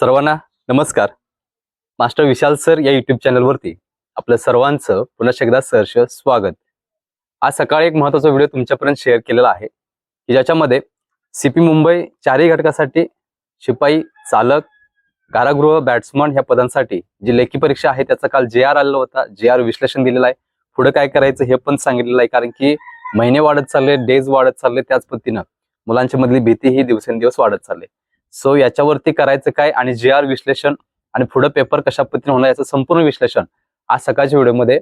सर्वांना नमस्कार. Master Vishal sir या युट्यूब चॅनलवरती आपलं सर्वांचं पुन्हा एकदा सहर्ष स्वागत. आज सकाळी एक महत्त्वाचा व्हिडिओ तुमच्यापर्यंत शेअर केलेला आहे की ज्याच्यामध्ये सीपी मुंबई चारही घटकासाठी शिपाई चालक कारागृह बॅट्समन ह्या पदांसाठी जी लेखी परीक्षा आहे त्याचा काल जे आर आलेला होता. जे आर विश्लेषण दिलेलं आहे. पुढे काय करायचं हे पण सांगितलेलं आहे कारण की महिने वाढत चालले डेज वाढत चालले त्याच पद्धतीनं मुलांच्या मधली भीती ही दिवसेंदिवस वाढत चालले सो याच्यावरती करायचं काय आणि जे आर विश्लेषण आणि पुढे पेपर कशा पद्धतीने होणार याचं संपूर्ण विश्लेषण आज सकाळच्या व्हिडिओमध्ये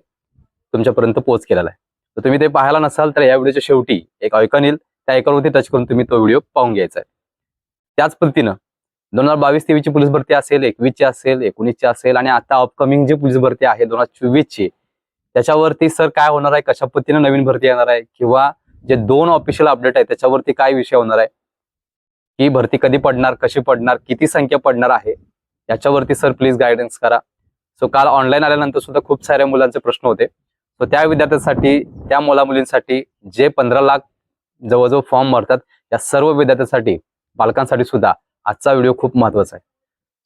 तुमच्यापर्यंत पोहोच केलेला आहे. तर तुम्ही ते पाहायला नसाल तर या व्हिडिओच्या शेवटी एक ऐकन येईल. त्या ऐकावरती टच करून तुम्ही तो व्हिडिओ पाहून घ्यायचा आहे. त्याच पद्धतीनं दोन हजार बावीस तेवीसची पोलीस भरती असेल एकवीसची असेल एकोणीसची असेल आणि आता अपकमिंग जी पोलीस भरती आहे दोन हजार चोवीसची त्याच्यावरती सर काय होणार आहे कशा पद्धतीने नवीन भरती येणार आहे किंवा जे दोन ऑफिशियल अपडेट आहे त्याच्यावरती काय विषय होणार आहे ही भरती कधी पडणार कशी पडणार किती संख्या पडणार आहे याच्यावरती सर प्लीज गायडन्स करा. सो काल ऑनलाईन आल्यानंतर सुद्धा खूप साऱ्या मुलांचे प्रश्न होते. सो त्या विद्यार्थ्यांसाठी त्या मुला मुलींसाठी जे पंधरा लाख जवळजवळ फॉर्म भरतात या सर्व विद्यार्थ्यांसाठी पालकांसाठी सुद्धा आजचा व्हिडिओ खूप महत्त्वाचा आहे.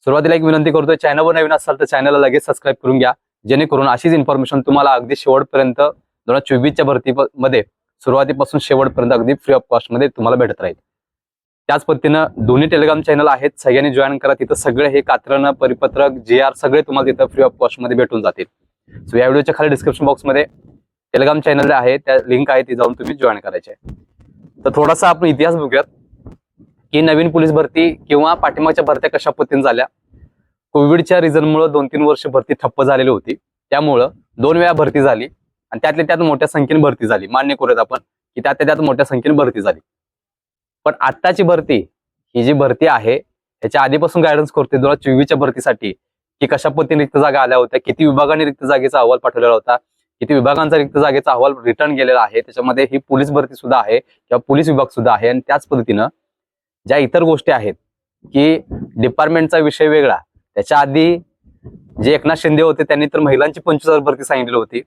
सुरुवातीला एक विनंती करतोय चॅनलवर नवीन असाल तर चॅनलला लगेच सबस्क्राईब करून घ्या जेणेकरून अशीच इन्फॉर्मेशन तुम्हाला अगदी शेवटपर्यंत दोन हजार चोवीसच्या भरती मध्ये सुरुवातीपासून शेवटपर्यंत अगदी फ्री ऑफ कॉस्टमध्ये तुम्हाला भेटत राहील. त्याच पद्धतीनं दोन्ही टेलिग्राम चॅनल आहेत. सगळ्यांनी जॉईन करा. तिथं सगळे हे कात्रण परिपत्रक जे आर सगळे तुम्हाला तिथं फ्री ऑफ कॉस्टमध्ये भेटून जातील. सो या व्हिडिओच्या खाली डिस्क्रिप्शन बॉक्समध्ये टेलिग्राम चॅनल आहे त्या लिंक आहे ती जाऊन तुम्ही जॉईन करायचे. तर थोडासा आपण इतिहास बघूयात. की नवीन पोलीस भरती किंवा पाठिंबाच्या भरत्या कशा पद्धतीने झाल्या? कोविडच्या रिझनमुळे दोन तीन वर्ष भरती ठप्प झालेली होती. त्यामुळं दोन वेळा भरती झाली आणि त्यातल्या त्यात मोठ्या संख्येने भरती झाली. मान्य करूयात आपण की त्यातल्या त्यात मोठ्या संख्येने भरती झाली. पण आत्ताची भरती ही जी भरती आहे याच्या आधीपासून गायडन्स करते दोन हजार चोवीसच्या भरतीसाठी की कशा पद्धतीने रिक्त जागा आल्या होत्या किती विभागाने रिक्त जागेचा अहवाल पाठवलेला होता किती विभागांचा रिक्त जागेचा अहवाल रिटर्न गेलेला आहे त्याच्यामध्ये ही पोलीस भरती सुद्धा आहे किंवा पोलीस विभाग सुद्धा आहे आणि त्याच पद्धतीनं ज्या इतर गोष्टी आहेत की डिपार्टमेंटचा विषय वेगळा त्याच्या आधी जे एकनाथ शिंदे होते त्यांनी तर महिलांची पंचवीस हजार भरती सांगितली होती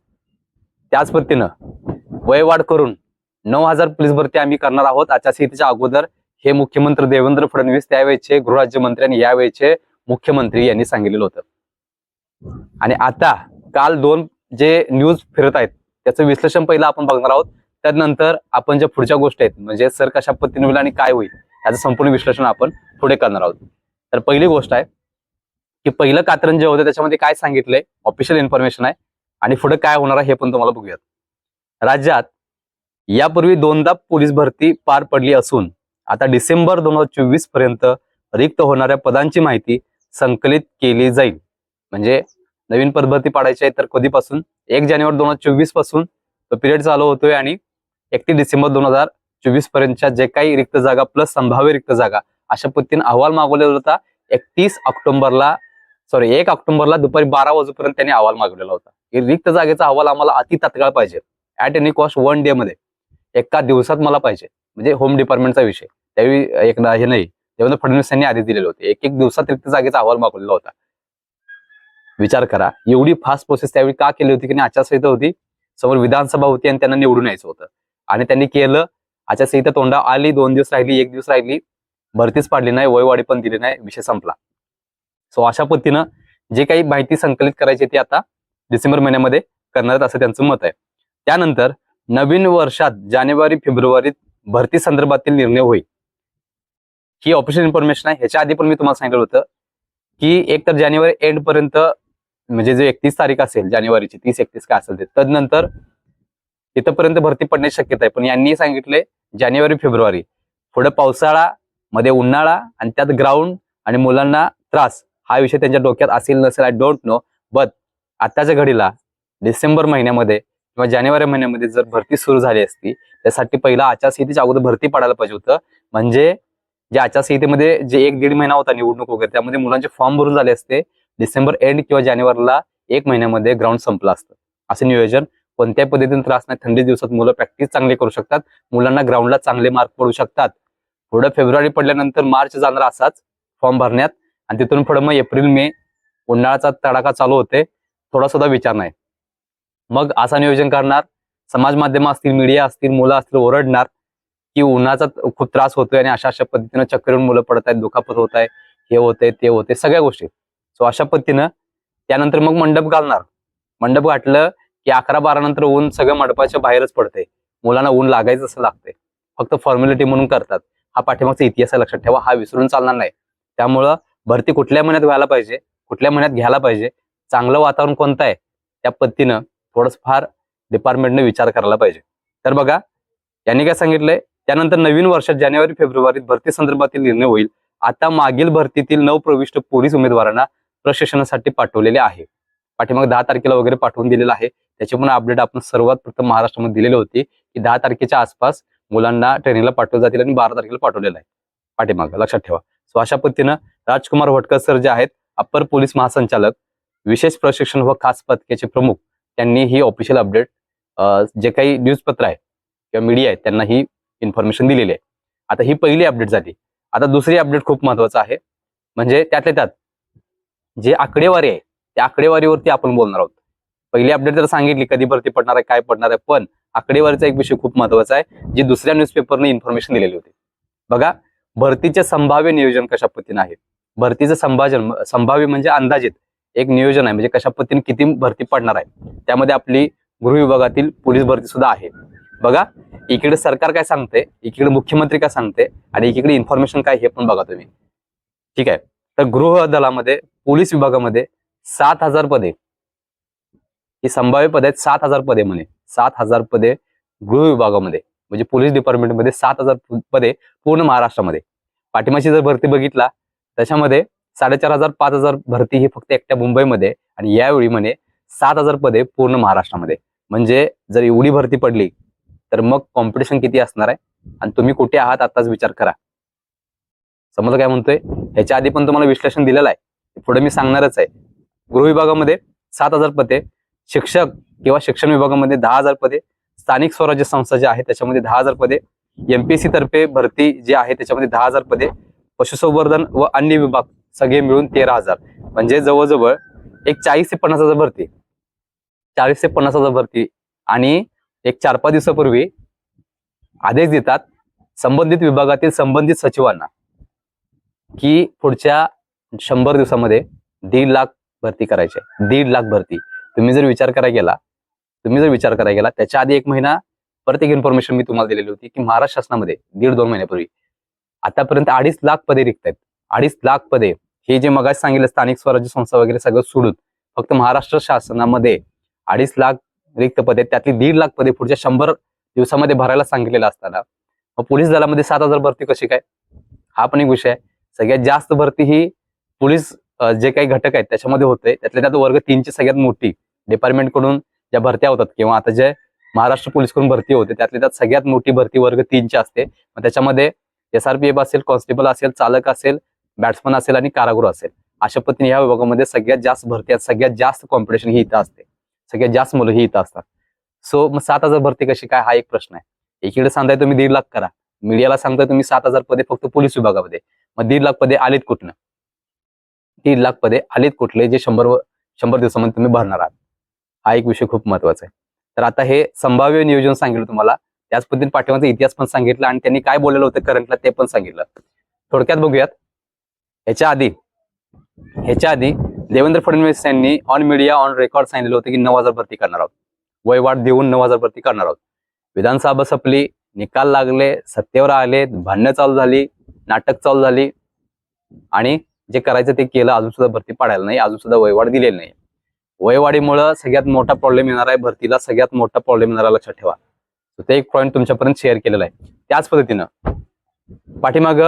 त्याच पद्धतीनं वयवाढ करून नऊ हजार पोलीस भरती आम्ही करणार आहोत. आचारसंहितेच्या अगोदर हे मुख्यमंत्री देवेंद्र फडणवीस त्यावेळेचे गृहराज्यमंत्री आणि यावेळेचे मुख्यमंत्री यांनी सांगितलेलं होतं. आणि आता काल दोन जे न्यूज फिरत आहेत त्याचं विश्लेषण पहिलं आपण बघणार आहोत. त्यानंतर आपण ज्या पुढच्या गोष्टी आहेत म्हणजे सर कशा पद्धतीने होईल आणि काय होईल याचं संपूर्ण विश्लेषण आपण पुढे करणार आहोत. तर पहिली गोष्ट आहे की पहिलं कात्रण जे होतं त्याच्यामध्ये काय सांगितलंय? ऑफिशियल इन्फॉर्मेशन आहे. आणि पुढे काय होणार आहे हे पण तुम्हाला बघूयात. राज्यात यापूर्वी दोनदा पोलीस भरती पार पडली असून आता डिसेंबर दोन हजार चोवीसपर्यंत रिक्त होणाऱ्या पदांची माहिती संकलित केली जाईल. म्हणजे नवीन पदभरती पाडायची आहे तर कधीपासून? एक जानेवारी दोन हजार चोवीसपासून. तो पिरियड चालू होतोय आणि एकतीस डिसेंबर दोन हजार चोवीस पर्यंतच्या जे काही रिक्त जागा प्लस संभाव्य रिक्त जागा अशा पद्धतीने अहवाल मागवलेला होता. एकतीस ऑक्टोबरला सॉरी एक ऑक्टोबरला दुपारी बारा वाजेपर्यंत त्यांनी अहवाल मागवलेला होता. रिक्त जागेचा अहवाल आम्हाला अति तात्काळ पाहिजे. At any cost one day मध्ये. एका दिवसात मला पाहिजे. म्हणजे होम डिपार्टमेंटचा विषय. त्यावेळी एक हे नाही. देवेंद्र फडणवीस यांनी आधी दिलेले होते. एक एक दिवसात रिक्त जागेचा अहवाल मागवलेला होता. विचार करा. एवढी फास्ट प्रोसेस त्यावेळी का केली होती? की नाही? आचारसंहिता होती. समोर विधानसभा होती आणि त्यांना निवडून यायचं होतं. आणि त्यांनी केलं. आचारसंहिता तोंडा आली. दोन दिवस राहिली. एक दिवस राहिली. भरतीच पाडली नाही. वयवाढी पण दिली नाही. विषय संपला. सो अशा पद्धतीनं जे काही माहिती संकलित करायची ती आता डिसेंबर महिन्यामध्ये करणार आहेत असं त्यांचं मत आहे. त्यानंतर नवीन वर्षात जानेवारी फेब्रुवारीत भरती संदर्भातील निर्णय होईल. ही ऑफिशियल इन्फॉर्मेशन आहे. ह्याच्या आधी पण मी तुम्हाला सांगितलं होतं की एक तर जानेवारी एंड पर्यंत म्हणजे जे एकतीस तारीख असेल जानेवारीची तीस एकतीस काय असेल ते. तदनंतर इथंपर्यंत भरती पडण्याची शक्यता आहे. पण यांनी सांगितले जानेवारी फेब्रुवारी. पुढे पावसाळा मध्ये उन्हाळा आणि त्यात ग्राउंड आणि मुलांना त्रास हा विषय त्यांच्या डोक्यात असेल नसेल आय डोंट नो बट आताच्या घडीला डिसेंबर महिन्यामध्ये किंवा जानेवारी महिन्यामध्ये जर भरती सुरू झाली असती त्यासाठी पहिला आचारसंहितेच्या अगोदर भरती पाडायला पाहिजे होतं. म्हणजे जे आचारसंहितेमध्ये जे एक दीड महिना होता निवडणूक वगैरे त्यामध्ये मुलांचे फॉर्म भरून झाले असते. डिसेंबर एंड किंवा जानेवारीला एक महिन्यामध्ये ग्राउंड संपलं असतं. असं नियोजन कोणत्याही पद्धतीने त्रास नाही. थंडी दिवसात मुलं प्रॅक्टिस चांगली करू शकतात. मुलांना ग्राउंडला चांगले मार्क पडू शकतात. पुढे फेब्रुवारी पडल्यानंतर मार्च जाणार असाच फॉर्म भरण्यात. आणि तिथून पुढे मग एप्रिल मे उन्हाळ्याचा तडाखा चालू होते. थोडा सुद्धा विचार नाही. मग असं नियोजन करणार. समाज माध्यम असतील मीडिया असतील मुलं असतील ओरडणार की उन्हाचा खूप त्रास होतोय आणि अशा अशा पद्धतीनं चक्कर येऊन मुलं पडत आहेत दुखापत होत आहे हे होतंय ते होते सगळ्या गोष्टी. सो अशा पद्धतीनं त्यानंतर मग मंडप घालणार. मंडप घातलं की अकरा बारा नंतर ऊन सगळं मंडपाच्या बाहेरच पडते मुलांना ऊन लागायचं असं लागतंय. फक्त फॉर्मॅलिटी म्हणून करतात. हा पाठीमागचा इतिहास लक्षात ठेवा हा विसरून चालणार नाही. त्यामुळं भरती कुठल्या महिन्यात व्हायला पाहिजे कुठल्या महिन्यात घ्यायला पाहिजे चांगलं वातावरण कोणतं आहे त्या पद्धतीनं थोडंसं फार डिपार्टमेंटने विचार करायला पाहिजे. तर बघा यांनी काय सांगितलंय? त्यानंतर नवीन वर्षात जानेवारी फेब्रुवारीत भरती संदर्भातील निर्णय होईल. आता मागील भरतीतील नवप्रविष्ट पोलीस उमेदवारांना प्रशिक्षणासाठी पाठवलेले आहे. पाठीमाग दहा तारखेला वगैरे पाठवून दिलेलं आहे. त्याची पण अपडेट आपण सर्वात प्रथम महाराष्ट्रामध्ये दिलेली होती की दहा तारखेच्या आसपास मुलांना ट्रेनिंगला पाठवले जातील आणि बारा तारखेला पाठवलेलं आहे. पाठीमाग लक्षात ठेवा. सो अशा पद्धतीनं राजकुमार भटकर सर जे आहेत अप्पर पोलीस महासंचालक विशेष प्रशिक्षण व खास पथकेचे प्रमुख त्यांनी ही ऑफिशियल अपडेट जे काही न्यूजपत्र आहे किंवा मीडिया आहे त्यांना ही इन्फॉर्मेशन दिलेली आहे. आता ही पहिली अपडेट झाली. आता दुसरी अपडेट खूप महत्वाचं आहे. म्हणजे त्यातल्या त्यात जे आकडेवारी आहे त्या आकडेवारीवरती आपण बोलणार आहोत. पहिली अपडेट तर सांगितली कधी भरती पडणार आहे काय पडणार आहे पण आकडेवारीचा एक विषय खूप महत्त्वाचा आहे जी दुसऱ्या न्यूजपेपरने इन्फॉर्मेशन दिलेली होती. बघा भरतीचे संभाव्य नियोजन कशा पद्धतीने आहे? भरतीचं संभाजन संभाव्य म्हणजे अंदाजित. एक नियोजन आहे. म्हणजे कशा पद्धतीने किती भरती पडणार आहे. त्यामध्ये आपली गृह विभागातील पोलीस भरती सुद्धा आहे. बघा इकडे सरकार काय सांगते इकडे मुख्यमंत्री काय सांगते आणि इकडे इन्फॉर्मेशन काय हे पण बघा तुम्ही. ठीक आहे? तर गृह दलामध्ये पोलीस विभागामध्ये सात हजार पदे. ही संभाव्य पदे आहेत सात हजार पदे म्हणे. सात हजार पदे गृह विभागामध्ये. म्हणजे पोलीस डिपार्टमेंटमध्ये सात हजार पदे पूर्ण महाराष्ट्रामध्ये. पाठीमाची जर भरती बघितला त्याच्यामध्ये साडेचार हजार पाच हजार भरती ही फक्त एकट्या मुंबईमध्ये आणि यावेळी म्हणे सात हजार पदे पूर्ण महाराष्ट्रामध्ये. म्हणजे जर एवढी भरती पडली तर मग कॉम्पिटिशन किती असणार आहे? आणि तुम्ही कुठे आहात आताच विचार करा. समजा काय म्हणतोय? ह्याच्या आधी पण तुम्हाला विश्लेषण दिलेलं आहे. पुढे मी सांगणारच आहे. गृह विभागामध्ये सात हजार पदे शिक्षक किंवा शिक्षण विभागामध्ये दहा हजार पदे स्थानिक स्वराज्य संस्था ज्या आहेत त्याच्यामध्ये दहा हजार पदे एमपीएससी तर्फे भरती जी आहे त्याच्यामध्ये दहा हजार पदे पशुसंवर्धन व अन्य विभाग सगळे मिळून तेरा हजार. म्हणजे जवळजवळ एक चाळीस ते पन्नास हजार भरती. चाळीस ते पन्नास हजार भरती. आणि एक चार पाच दिवसापूर्वी आदेश देतात संबंधित विभागातील संबंधित सचिवांना की पुढच्या शंभर दिवसामध्ये दीड लाख भरती करायची आहे. दीड लाख भरती. तुम्ही जर विचार करायला गेला तुम्ही जर विचार करायला गेला त्याच्या आधी एक महिना परत एक इन्फॉर्मेशन मी तुम्हाला दिलेली होती की महाराष्ट्र शासनामध्ये दीड दोन महिन्यापूर्वी. आतापर्यंत अडीच लाख पदे रिक्त आहेत. अडीच लाख पदे. हे जे मगाच सांगितलं स्थानिक स्वराज्य संस्था वगैरे सगळं सोडून फक्त महाराष्ट्र शासनामध्ये अडीच लाख रिक्त पदे त्यातली दीड लाख पदे पुढच्या शंभर दिवसामध्ये भरायला सांगितलेलं असताना मग पोलीस दलामध्ये सात हजार भरती कशी काय? हा पण एक विषय आहे. सगळ्यात जास्त भरती ही पोलीस जे काही घटक आहेत त्याच्यामध्ये होते. त्यातल्या त्यात वर्ग तीनची सगळ्यात मोठी डिपार्टमेंटकडून ज्या भरत्या होतात किंवा आता जे महाराष्ट्र पोलीसकडून भरती होते त्यातल्या त्यात सगळ्यात मोठी भरती वर्ग तीनची असते. मग त्याच्यामध्ये एसआरपीएफ असेल कॉन्स्टेबल असेल चालक असेल बॅट्समन असेल आणि कारागृह असेल. अशा पद्धतीने या विभागामध्ये सगळ्यात जास्त भरती आहेत. सगळ्यात जास्त कॉम्पिटिशन ही इथं असते. सगळ्यात जास्त मुलं ही इथं असतात. सो मग सात हजार भरती कशी? काय? हा एक प्रश्न आहे. एकीकडे सांगताय तुम्ही दीड लाख करा. मीडियाला सांगताय तुम्ही सात हजार पदे फक्त पोलीस विभागामध्ये. मग दीड लाख पदे आलीत कुठनं? दीड लाख पदे आलीत कुठले जे शंभर शंभर दिवसामध्ये तुम्ही भरणार आहात? हा एक विषय खूप महत्त्वाचा आहे. तर आता हे संभाव्य नियोजन सांगितलं तुम्हाला. त्याच पद्धतीने पाठिंबाचा इतिहास पण सांगितला आणि त्यांनी काय बोललेलं होतं करंटला ते पण सांगितलं. थोडक्यात बघूयात. ह्याच्या आधी ह्याच्या आधी देवेंद्र फडणवीस यांनी ऑन मीडिया ऑन रेकॉर्ड सांगितलं होतं की नऊ हजार भरती करणार आहोत. वयवाढ देऊन नऊ हजार भरती करणार आहोत. विधानसभा संपली निकाल लागले सत्तेवर आले भांडणं चालू झाली नाटक चालू झाली आणि जे करायचं ते केलं अजून सुद्धा भरती पाडायला नाही अजून सुद्धा वयवाढ दिलेली नाही. वयवाढीमुळं सगळ्यात मोठा प्रॉब्लेम येणार आहे भरतीला सगळ्यात मोठा प्रॉब्लेम येणार आहे लक्षात ठेवा. ते एक पॉईंट तुमच्यापर्यंत शेअर केलेला आहे. त्याच पद्धतीनं पाठीमाग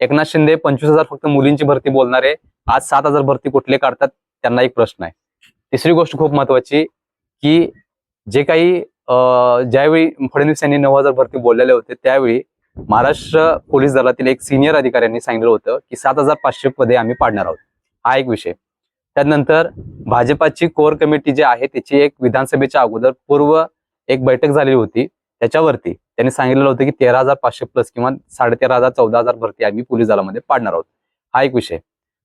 एकनाथ शिंदे पंचवीस हजार फक्त मुलींची भरती बोलणारे. आज सात हजार भरती कुठले काढतात? त्यांना एक प्रश्न आहे. तिसरी गोष्ट खूप महत्वाची की जे काही ज्यावेळी फडणवीस यांनी नऊ हजार भरती बोललेले होते त्यावेळी महाराष्ट्र पोलीस दलातील एक सिनियर अधिकाऱ्यांनी सांगितलं होतं की सात हजार पाचशे पदे आम्ही पाडणार आहोत. हा एक विषय. त्यानंतर भाजपाची कोर कमिटी जी आहे त्याची एक विधानसभेच्या अगोदर पूर्व एक बैठक झालेली होती. त्याच्यावरती त्यांनी सांगितलेलं होतं की तेरा हजार पाचशे प्लस किंवा साडेतेरा हजार चौदा हजार भरती आम्ही पोलीस दलामध्ये पाडणार आहोत. हा एक विषय.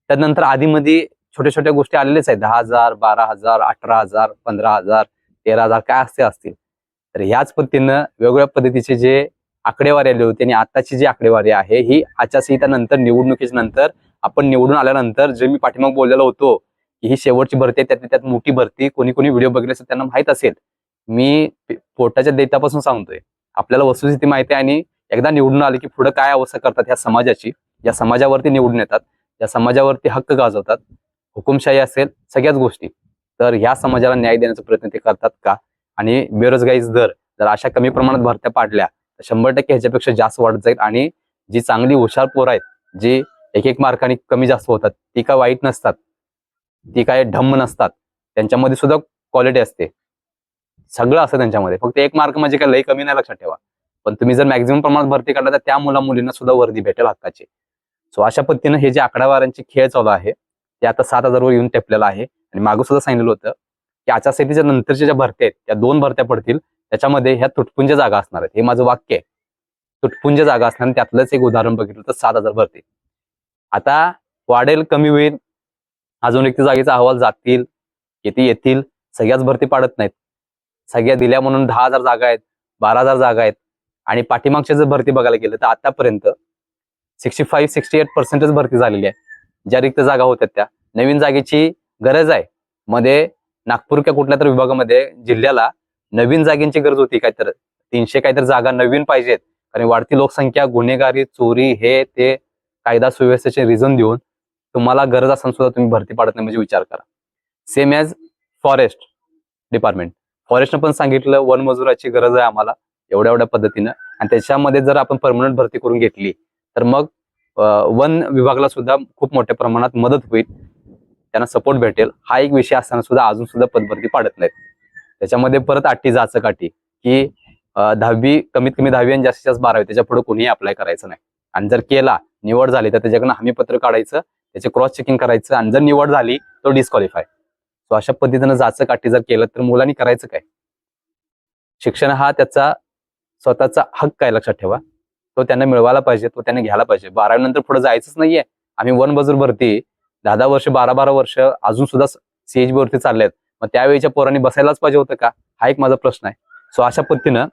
त्यानंतर आधीमध्ये छोट्या छोट्या गोष्टी आलेल्याच आहेत. दहा हजार बारा हजार अठरा हजार पंधरा हजार तेरा हजार काय असते असतील? तर ह्याच पद्धतीनं वेगवेगळ्या पद्धतीचे जे आकडेवारी आले होते आणि आताची जी आकडेवारी आहे ही आचारसंहिता नंतर निवडणुकीच्या नंतर आपण निवडून आल्यानंतर जे मी पाठीमाग बोललेलो होतो की ही शेवटची भरती आहे त्यातली त्यात मोठी भरती कोणी कोणी व्हिडिओ बघितले असेल त्यांना माहीत असेल. मी पोटाच्या देतापासून सांगतोय. आपल्याला वस्तुस्थिती माहिती आहे आणि एकदा निवडून आले की पुढे काय अवस्था करतात या समाजाची या समाजावरती निवडून येतात या समाजावरती हक्क गाजवतात हुकुमशाही असेल सगळ्याच गोष्टी. तर ह्या समाजाला न्याय देण्याचा प्रयत्न ते करतात का? आणि बेरोजगारीच दर जर अशा कमी प्रमाणात भरत्या पाडल्या तर शंभर टक्के ह्याच्यापेक्षा जास्त वाढत जाईल आणि जी चांगली हुशार पोरं आहेत जी एक एक मार्काने कमी जास्त होतात ती काय वाईट नसतात ती काय ढम्म नसतात त्यांच्यामध्ये सुद्धा क्वालिटी असते. सगळं असतं त्यांच्यामध्ये. फक्त एक मार्क म्हणजे काय लई कमी नाही लक्षात ठेवा. पण तुम्ही जर मॅक्झिमम प्रमाणात भरती काढला तर त्या मुला मुलींना सुद्धा वर्दी भेटेल हक्काची. सो अशा पद्धतीनं हे जे आकडावारांचे खेळ चालू आहे ते आता सात हजारवर येऊन टेपलेलं आहे. आणि मागं सुद्धा सांगितलं होतं की आचारसंहितेच्या नंतरच्या ज्या भरत्या आहेत त्या दोन भरत्या पडतील. त्याच्यामध्ये ह्या तुटपुंज जागा असणार आहेत. हे माझं वाक्य आहे. तुटपुंज जागा असणार आणि त्यातलंच एक उदाहरण बघितलं तर सात हजार भरती. आता वाढेल कमी होईल. अजून एक जागेचा अहवाल जातील किती येतील सगळ्याच भरती पाडत नाहीत. सगळ्या दिल्या म्हणून दहा हजार जागा आहेत बारा हजार जागा आहेत. आणि पाठीमागच्या जर भरती बघायला गेलं तर आतापर्यंत सिक्स्टी फाईव्ह सिक्स्टी एट पर्सेंटच भरती झालेली आहे. ज्या रिक्त जागा होत्या त्या. नवीन जागेची गरज आहे. मध्ये नागपूर किंवा कुठल्या तर विभागामध्ये जिल्ह्याला नवीन जागेंची गरज होती काहीतर. तीनशे काहीतरी जागा नवीन पाहिजेत. कारण वाढती लोकसंख्या गुन्हेगारी चोरी हे ते कायदा सुव्यवस्थेचे रिझन देऊन तुम्हाला गरज असून सुद्धा तुम्ही भरती पाडत नाही म्हणजे विचार करा. सेम ॲज फॉरेस्ट डिपार्टमेंट फॉरेस्टनं पण सांगितलं वन मजुराची गरज आहे आम्हाला एवढ्या एवढ्या पद्धतीनं. आणि त्याच्यामध्ये जर आपण परमनंट भरती करून घेतली तर मग वन विभागाला सुद्धा खूप मोठ्या प्रमाणात मदत होईल. त्यांना सपोर्ट भेटेल. हा एक विषय असताना सुद्धा अजून सुद्धा पदभरती पाडत नाहीत. त्याच्यामध्ये परत आठी जाचं आठी की दहावी कमीत कमी दहावी आणि जास्तीत जास्त बारावी त्याच्या पुढे कोणीही अप्लाय करायचं नाही. आणि जर केला निवड झाली तर त्याच्याकडनं हमीपत्र काढायचं त्याचे क्रॉस चेकिंग करायचं आणि जर निवड झाली तो डिस्क्वालिफाय सो अशा पद्धतीनं जाचं काठी जर केलं तर मुलांनी करायचं काय? शिक्षण हा त्याचा स्वतःचा हक्क आहे लक्षात ठेवा. तो त्यांना मिळवायला पाहिजे तो त्यांनी घ्यायला पाहिजे. बारावी नंतर पुढे जायचंच नाहीये. आम्ही वन बजूर भरती दहा दहा वर्ष बारा बारा वर्ष अजून सुद्धा सीएच वरती आहेत मग त्यावेळीच्या पोरांनी बसायलाच पाहिजे होतं का? हा एक माझा प्रश्न आहे. सो अशा पद्धतीनं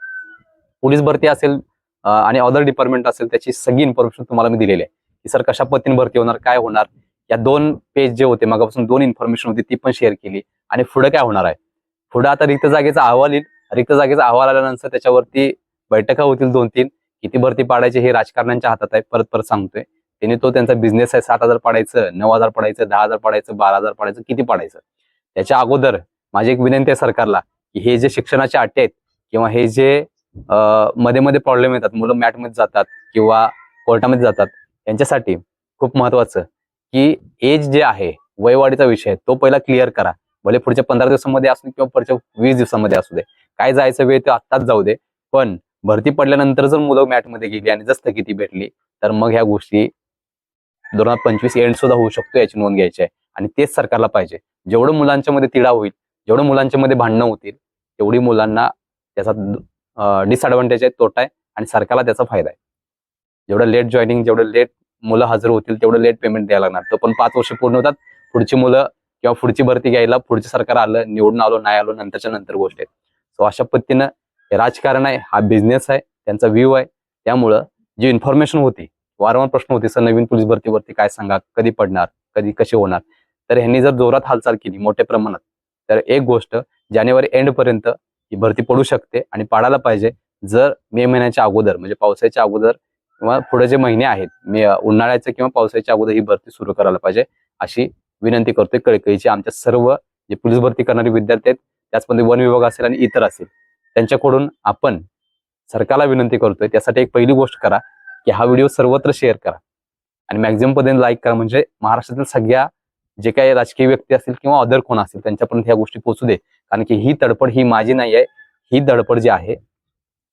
पोलीस भरती असेल आणि अदर डिपार्टमेंट असेल त्याची सगळी इन्फॉर्मेशन तुम्हाला मी दिलेली आहे. की सर कशा पद्धतीने भरती होणार? काय होणार? या दोन पेज जे होते मागापासून दोन इन्फॉर्मेशन होती ती पण शेअर केली. आणि पुढे काय होणार आहे? पुढे आता रिक्त जागेचा अहवाल येईल. रिक्त जागेचा अहवाल आल्यानंतर त्याच्यावरती बैठका होतील दोन तीन. किती भरती पाडायची हे राजकारण्यांच्या हातात आहे. परत परत सांगतोय. त्यांनी तो त्यांचा बिझनेस आहे सात हजार पाडायचं नऊ हजार पाडायचं दहा हजार पाडायचं बारा हजार पाडायचं किती पाडायचं? त्याच्या अगोदर माझी एक विनंती आहे सरकारला की हे जे शिक्षणाचे अटे आहेत किंवा हे जे मध्ये मध्ये प्रॉब्लेम येतात मुलं मॅटमध्ये जातात किंवा कोर्टामध्ये जातात यांच्यासाठी खूप महत्वाचं की एज जे आहे वयवाढीचा विषय तो पहिला क्लिअर करा. भले पुढच्या पंधरा दिवसामध्ये असू दे किंवा पुढच्या वीस दिवसामध्ये असू दे. काय जायचं वेळ ते आत्ताच जाऊ दे. पण भरती पडल्यानंतर जर मुलं मॅटमध्ये गेली आणि जर स्थगिती भेटली तर मग ह्या गोष्टी दोन हजार पंचवीस एंड सुद्धा होऊ शकतो याची नोंद घ्यायची आहे. आणि तेच सरकारला पाहिजे. जेवढं मुलांच्या मध्ये तिढा होईल जेवढं मुलांच्या मध्ये भांडणं होतील तेवढी मुलांना त्याचा डिसएडव्हान्टेज आहे तोटा आहे आणि सरकारला त्याचा फायदा आहे. जेवढं लेट जॉईनिंग जेवढं लेट मुलं हजर होतील तेवढं लेट पेमेंट द्यायला लागणार. तो पण पाच वर्ष पूर्ण होतात. पुढची मुलं किंवा पुढची भरती घ्यायला पुढचं सरकार आलं निवडून आलो नाही आलो नंतरच्या नंतर गोष्ट आहे. सो अशा पद्धतीनं हे राजकारण आहे हा बिझनेस आहे त्यांचा व्ह्यू आहे. त्यामुळं जी इन्फॉर्मेशन होती वारंवार प्रश्न होते सर नवीन पोलीस भरतीवरती काय सांगा? कधी पडणार? कधी कसे होणार? तर ह्यांनी जर जोरात हालचाल केली मोठ्या प्रमाणात तर एक गोष्ट जानेवारी एंड पर्यंत ही भरती पडू शकते आणि पाडायला पाहिजे. जर मे महिन्याच्या अगोदर म्हणजे पावसाच्या अगोदर किंवा पुढे जे महिने आहेत मे उन्हाळ्याचं किंवा पावसाच्या अगोदर ही भरती सुरू करायला पाहिजे अशी विनंती करतोय. कळकळीची आमच्या सर्व जे पोलीस भरती करणारे विद्यार्थी आहेत त्याचमध्ये वन विभाग असेल आणि इतर असेल त्यांच्याकडून आपण सरकारला विनंती करतोय. त्यासाठी एक पहिली गोष्ट करा की हा व्हिडिओ सर्वत्र शेअर करा. आणि मॅक्झिमम पद्धतीने लाईक करा. म्हणजे महाराष्ट्रातील सगळ्या जे काही राजकीय व्यक्ती असतील किंवा अदर कोण असतील त्यांच्यापर्यंत ह्या गोष्टी पोहोचू दे. कारण की ही तडपड ही माझी नाही आहे ही धडपड जी आहे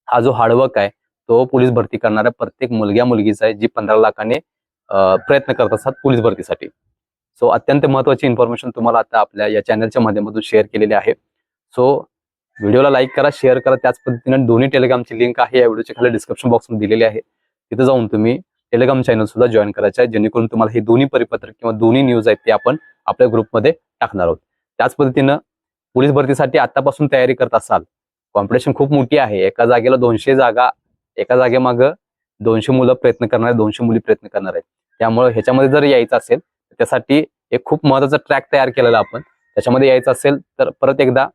हा जो हार्डवर्क आहे तो पोलीस भरती करणाऱ्या प्रत्येक मुलग्या मुलगीचा आहे जी पंधरा लाखाने प्रयत्न करत असतात पोलीस भरतीसाठी. सो अत्यंत महत्वाची इन्फॉर्मेशन तुम्हाला आता आपल्या या चॅनलच्या माध्यमातून शेअर केलेली आहे. सो व्हिडिओला लाईक करा शेअर करा. त्याच पद्धतीने दोन्ही टेलिग्रामची लिंक आहे या व्हिडिओच्या खाली डिस्क्रिप्शन बॉक्समध्ये दिलेली आहे. तिथे जाऊन तुम्ही टेलिग्राम चॅनल सुद्धा जॉईन करायचं आहे जेणेकरून तुम्हाला हे दोन्ही परिपत्रक किंवा दोन्ही न्यूज आहेत ते आपण आपल्या ग्रुपमध्ये टाकणार आहोत. त्याच पद्धतीनं पोलीस भरतीसाठी आतापासून तयारी करत असाल कॉम्पिटिशन खूप मोठी आहे. एका जागेला दोनशे जागा एका जागेमागं दोनशे मुलं प्रयत्न करणार आहेत दोनशे मुली प्रयत्न करणार आहेत. त्यामुळे ह्याच्यामध्ये जर यायचं असेल तर त्यासाठी एक खूप महत्त्वाचा ट्रॅक तयार केलेला आपण. त्याच्यामध्ये यायचं असेल तर परत एकदा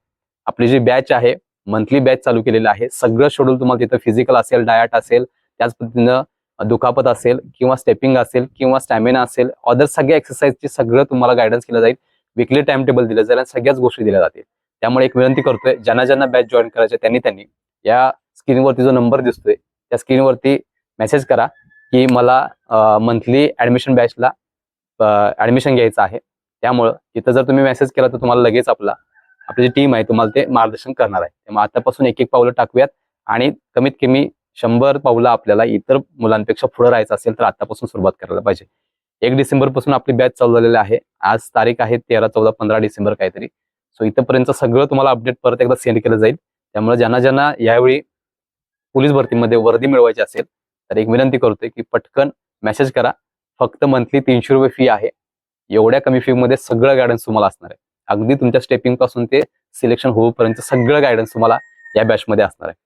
आपली जी बॅच आहे मंथली बॅच चालू केलेली आहे. सगळं शेड्यूल तुम्हाला तिथं फिजिकल असेल डायट असेल त्याच पद्धतीनं दुखापत असेल किंवा स्टेपिंग असेल किंवा स्टॅमिना असेल अदर सगळ्या एक्सरसाइजची सगळं तुम्हाला गायडन्स केलं जाईल. विकली टाइम टेबल दिलं जाईल आणि सगळ्याच गोष्टी दिल्या जातील. त्यामुळे एक विनंती करतोय ज्यांना ज्यांना बॅच जॉईन करायचे त्यांनी त्यांनी या स्क्रीनवरती जो नंबर दिसतोय त्या स्क्रीनवरती मेसेज करा की मला मंथली ऍडमिशन बॅचला ऍडमिशन घ्यायचं आहे. त्यामुळं इथं जर तुम्ही मेसेज केला तर तुम्हाला लगेच आपला आपली जी टीम आहे तुम्हाला ते मार्गदर्शन करणार आहे. त्यामुळे आतापासून एक एक पावलं टाकूयात आणि कमीत कमी शंभर पावलं आपल्याला इतर मुलांपेक्षा पुढे राहायचं असेल तर आतापासून सुरुवात करायला पाहिजे. एक डिसेंबरपासून आपली बॅच चालू झालेली आहे. आज तारीख आहे तेरा चौदा पंधरा डिसेंबर काहीतरी. सो इथंपर्यंत सगळं तुम्हाला अपडेट परत एकदा सेंड केलं जाईल. त्यामुळे ज्यांना ज्यांना यावेळी पोलीस भरतीमध्ये वर्दी मिळवायची असेल तर एक विनंती करतोय की पटकन मेसेज करा. फक्त मंथली तीनशे रुपये फी आहे. एवढ्या कमी फी मध्ये सगळं गायडन्स तुम्हाला असणार आहे. अगदी तुमच्या स्टेपिंगपासून ते सिलेक्शन होईपर्यंत सगळं गायडन्स तुम्हाला या बॅच मध्ये असणार आहे.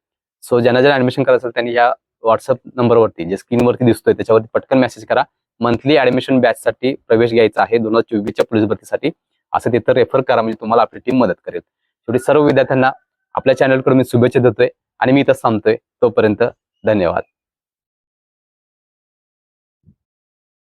सो ज्यांना ज्यांना ऍडमिशन करायचं असेल त्यांनी या व्हॉट्सअप नंबरवरती जे स्क्रीनवरती दिसतोय त्याच्यावरती पटकन मेसेज करा. मंथली ऍडमिशन बॅच साठी प्रवेश घ्यायचा आहे दोन हजार चोवीसच्या पोलीस भरतीसाठी. असं तिथं रेफर करा म्हणजे तुम्हाला आपली टीम मदत करेल. शेवटी सर्व विद्यार्थ्यांना आपल्या चॅनलकडून मी शुभेच्छा देतोय. आणि मी इथं थांबतोय तोपर्यंत धन्यवाद.